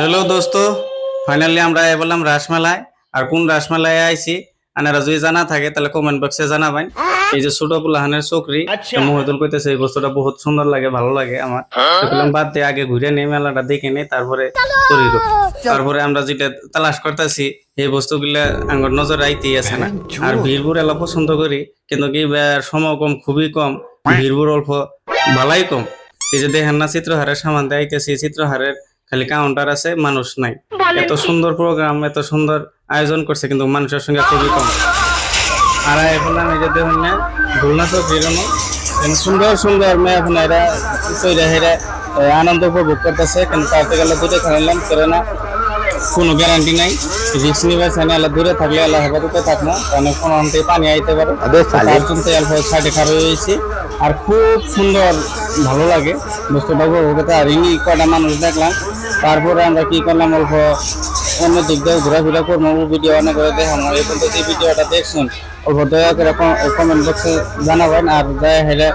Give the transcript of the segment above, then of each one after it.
Hello দোস্ত। Finally আমরা এ বললাম রাসমেলায়। আর কোন রাসমেলায় আইছি? আনারা যদি জানা থাকে তাহলে কমেন্ট বক্সে জানাবেন। এই যে ছোট পুলাহানের চকরি মহিদুল কইতেছে এই বস্তুটা বহুত সুন্দর লাগে ভালো লাগে আমার। তো বললাম বাদ দিয়ে আগে ঘুরে নেই মেলাটা দেখে নেই তারপরে তৈরি তারপরে আমরা যেটা তালাশ করতেছি এই বস্তুগুলা আঙ্গর নজর আইতেই আছে না। আর ভিড়বুর এলা পছন্দ করি কিন্তু কি সময় কম খুবই কম ভিড়বুর অল্প ভালাই কম। এই যে দেখেন না চিত্রহারের সামান দিয়ে আইতেছি চিত্রহারের খালি কাউন্টার আছে মানুষ নাই। এত সুন্দর প্রোগ্রাম এত সুন্দর আয়োজন করছে কিন্তু মানুষের সঙ্গে খুবই কম। আর এখন আমি যে দেখুন না সুন্দর সুন্দর মেয়ে এখন এরা তৈরি হেরা আনন্দ উপভোগ করতেছে কিন্তু তাতে গেলে দূরে থাকলাম করে না কোনো গ্যারান্টি নাই। রিক্স নিবে সেনে এলা দূরে থাকলে এলা হেফাজতে থাকব কারণ কোনো থেকে পানি আইতে পারে। তার জন্য অল্প সাইডে খারাপ হয়েছি। আর খুব সুন্দর ভালো লাগে। বস্তুটা উপভোগ করতে আর ইনি কয়টা মানুষ দেখলাম তারপরে আমরা কি করলাম, অল্প অন্য দিক দিয়ে ঘোরাফেরা করব ভিডিও অনেক করে দেখাবো এই পর্যন্ত যে ভিডিওটা দেখছেন। অল্প দয়া করে কমেন্ট বক্সে জানাবেন, আর দয়া হলে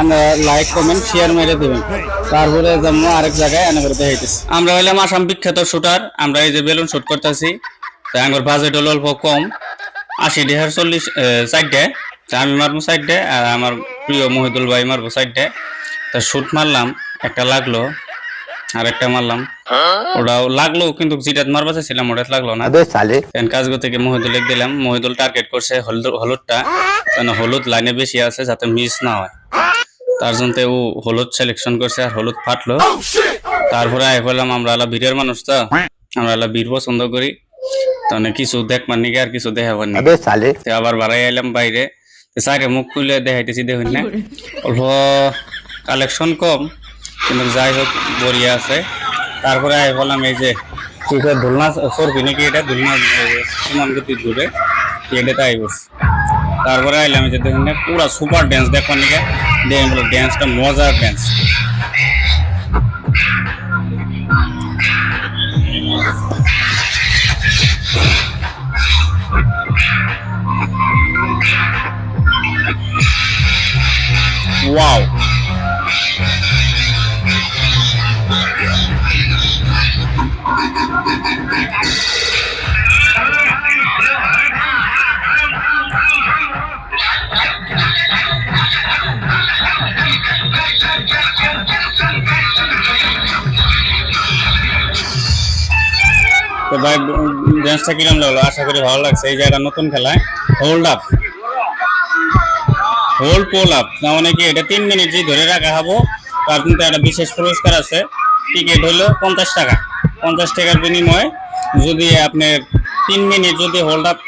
আমরা লাইক কমেন্ট শেয়ার মেরে দেবেন। তারপরে যেমন আরেক জায়গায় এনে করে দেখাইতেছি আমরা হইলাম আসাম বিখ্যাত শুটার আমরা এই যে বেলুন শুট করতেছি, তো আমার বাজেট হলো অল্প কম। আশি দেড় চল্লিশ চারটে তা আমি মারবো চারটে আর আমার প্রিয় মহিদুল ভাই মারবো চারটে তা শুট মারলাম, একটা লাগল, আর একটা মারলাম। ওটাও লাগল কিন্তু জিটাত মারবা ছিলাম ওটা লাগল না। কাজ থেকে মহিদুল দিলাম মহিদুল টার্গেট করছে হলুদটা। কারণ হলুদ লাইনে বেশি আছে যাতে মিস না হয়। তার জন্য ও হলুদ সিলেকশন করছে আর হলুদ ফাটলো। oh, তারপরে আই বললাম আমরা আলা ভিড়ের মানুষ তো। আমরা আলা ভিড় পছন্দ করি। তাহলে কিছু দেখবার নিকে আর কিছু দেখাবার নিকে আবার বাড়াই আইলাম বাইরে। সাইডে মুখ খুলে দেখাইতেছি দেখুন না। কালেকশন কম কিন্তু যাই হোক বড়িয়া আছে। তারপরে বললাম, এই যে কি কয় দোলনা সরবি নাকি এটা? দোলনা সমান গতি ঘুরে এটাতে আই বস তারপরে আইলাম যে দেখুন পুরা সুপার ড্যান্স দেখবার নিকে? দেখেন বলে ড্যান্সটা মজার ড্যান্স ওয়াও তো ভাই ড্যান্সটা কিরম লাগল? আশা করি ভালো লাগছে। এই জায়গাটা নতুন খেলায়। Hold up hold pole up না কি, এটা তিন মিনিট যে ধরে রাখা হব, তার কিন্তু একটা বিশেষ পুরস্কার আছে। টিকিট হলো পঞ্চাশ টাকা। পঞ্চাশ টাকার বিনিময়ে যদি আপনার তিন মিনিট যদি হোল্ড আপ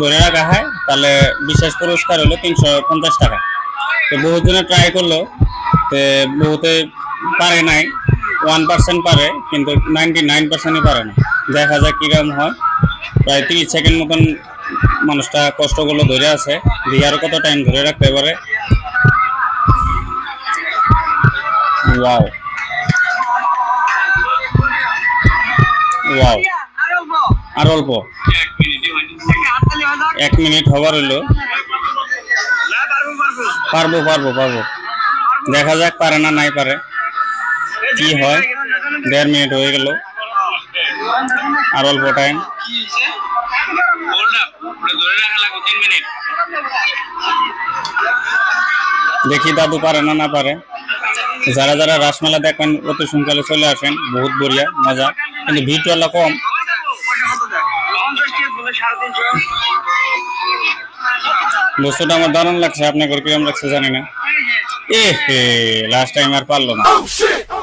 ধরে রাখা হয়, তাহলে বিশেষ পুরস্কার হলো তিনশো পঞ্চাশ টাকা। তো বহুজনে ট্রাই করল, তো বহুতে পারে নাই। ওয়ান পারে, কিন্তু নাইনটি নাইন পারে না দেখা যাক কীরকম হয়। প্রায় তিরিশ সেকেন্ড মতন মানুষটা কষ্ট করল ধরে আছে। দিয়ে আরও কত টাইম ধরে রাখতে পারে? ওয়াও ওয়াও আর অল্প। এক মিনিট হবার হইল। পারব পারব পারব। দেখা যাক পারে না নাই পারে। কি হয়? দেড় মিনিট হয়ে গেল। আর অল্প টাইম দেখি দাদু পারে না না পারে। যারা যারা রাসমেলা দেখবেন অতি সকালে চলে আসেন। বহুত বঢ়িয়া মজা। কিন্তু ভিড়টা কম। বস্তুটা আমার দারুণ লাগছে। আপনাকে কিরম লাগছে জানি না। এ লাস্ট টাইম আর পারল না।